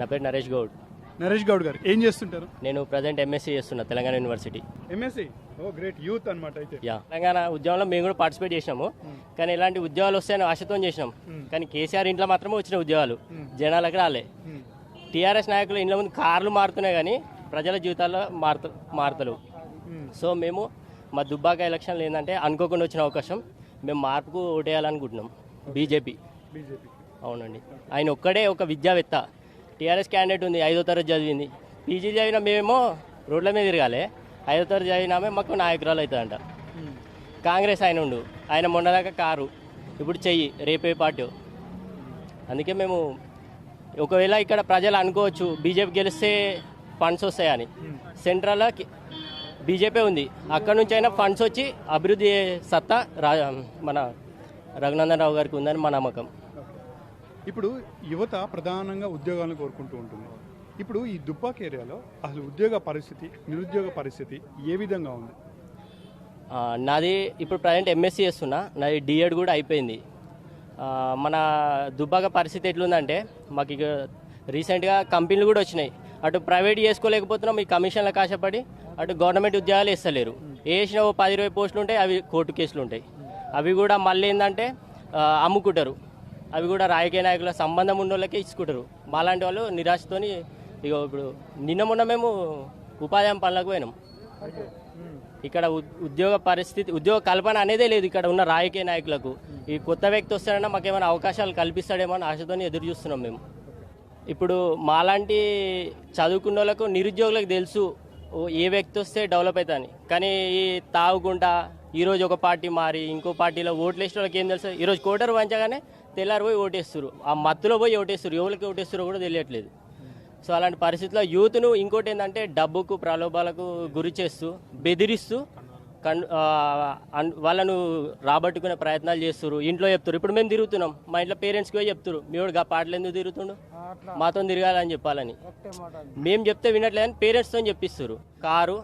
నా పేరు నరేష్ గౌడ్. నరేష్ గౌడ్ గారు ఏం చేస్తుంటారు? నేను ప్రజెంట్ ఎంఎస్సీ చేస్తున్నా తెలంగాణ యూనివర్సిటీ. ఎంఎస్సి ఓ గ్రేట్ యూత్ అన్నమాట అయితే. యా. తెలంగాణ ఉద్యమంలో మేము కూడా పార్టిసిపేట్ చేసినాము. కానీ ఇలాంటి ఉద్యోగాలు వస్తాయని ఆశతో చేసినాం. కానీ కేసీఆర్ ఇంట్లో మాత్రమే వచ్చిన ఉద్యోగాలు. జనాలకు రాలే. టీఆర్ఎస్ నాయకులు ఇంట్లో ముందు కార్లు మారుతున్నాయి కానీ ప్రజల జీవితాల్లో మారుత మారుతలేవు. సో మేము మా దుబ్బాక ఎలక్షన్లు ఏంటంటే అనుకోకుండా వచ్చిన అవకాశం మేము మార్పుకు ఓటేయాలనుకుంటున్నాం. బీజేపీ. బీజేపీ. అవునండి. ఆయన ఒక్కడే ఒక విద్యావేత్త. టీఆర్ఎస్ క్యాండిడేట్ ఉంది ఐదో తరగతి చదివింది. పీజీ చదివిన మేమేమో రోడ్ల మీద తిరగాలి. ఐదో తరగతి చదివినామే మాకు నాయకురాలు అవుతుందంట కాంగ్రెస్ ఆయన ఉండు. ఆయన మొన్నదాకా కారు. ఇప్పుడు చెయ్యి రేపే పార్టీ అందుకే మేము ఒకవేళ ఇక్కడ ప్రజలు అనుకోవచ్చు బీజేపీ గెలిస్తే ఫండ్స్ వస్తాయని. సెంట్రల్లో బీజేపీ ఉంది. అక్కడ నుంచి అయినా ఫండ్స్ వచ్చి అభివృద్ధి సత్తా రా మన రఘునందన్ రావు గారికి ఉందని మా నమ్మకం. ఇప్పుడు యువత ప్రధానంగా ఉద్యోగాలను కోరుకుంటూ ఉంటుంది. ఇప్పుడు ఈ దుబ్బాక్ ఏరియాలో అసలు ఉద్యోగ పరిస్థితి నిరుద్యోగ పరిస్థితి ఏ విధంగా ఉంది? నాది ఇప్పుడు ప్రజెంట్ ఎంఎస్సీ చేస్తున్నా. నాది డిఎడ్ కూడా అయిపోయింది. మన దుబ్బాక పరిస్థితి ఎట్లుందంటే మాకు ఇక రీసెంట్గా కంపెనీలు కూడా వచ్చినాయి. అటు ప్రైవేట్ చేసుకోలేకపోతున్నాం ఈ కమిషన్లకు ఆశపడి అటు గవర్నమెంట్ ఉద్యోగాలు ఇస్తలేరు వేసిన ఓ పది ఇరవై పోస్టులు ఉంటాయి అవి కోర్టు కేసులు ఉంటాయి అవి కూడా మళ్ళీ ఏంటంటే అమ్ముకుంటారు. అవి కూడా రాజకీయ నాయకుల సంబంధం ఉన్న వాళ్ళకే ఇచ్చుకుంటారు. మాలాంటి వాళ్ళు నిరాశతోని ఇక ఇప్పుడు నిన్న మొన్న మేము ఉపాధి పనులకు పోయినాం. ఇక్కడ ఉద్యోగ పరిస్థితి ఉద్యోగ కల్పన అనేదే లేదు ఇక్కడ ఉన్న రాజకీయ నాయకులకు. ఈ కొత్త వ్యక్తి వస్తాడన్నా మాకేమైనా అవకాశాలు కల్పిస్తాడేమో అని ఆశతో ఎదురు చూస్తున్నాం మేము. ఇప్పుడు మాలాంటి చదువుకున్న వాళ్ళకు నిరుద్యోగులకు తెలుసు ఏ వ్యక్తి వస్తే డెవలప్ అవుతుంది కానీ ఈ తాగుకుండా ఈరోజు ఒక పార్టీ మారి ఇంకో పార్టీలో ఓట్లు వేసిన వాళ్ళకి ఏం తెలుసు? ఈరోజు కోటరు పంచగానే తెల్లారి పోయి ఓటేస్తారు ఆ మత్తులో పోయి ఓటేస్తారు ఎవరికి ఓటేస్తారో కూడా తెలియట్లేదు. సో అలాంటి పరిస్థితుల్లో యూత్ను ఇంకోటి ఏంటంటే డబ్బుకు ప్రలోభాలకు గురి చేస్తూ బెదిరిస్తూ వాళ్ళను రాబట్టుకునే ప్రయత్నాలు చేస్తారు ఇంట్లో చెప్తారు ఇప్పుడు మేము తిరుగుతున్నాం. మా ఇంట్లో పేరెంట్స్కి పోయి చెప్తారు మీవాడు గా పాటలు ఎందుకు తిరుగుతుండు? మాతో తిరగాలని చెప్పాలని. మేము చెప్తే వినట్లేదని పేరెంట్స్తో చెప్పిస్తారు కారు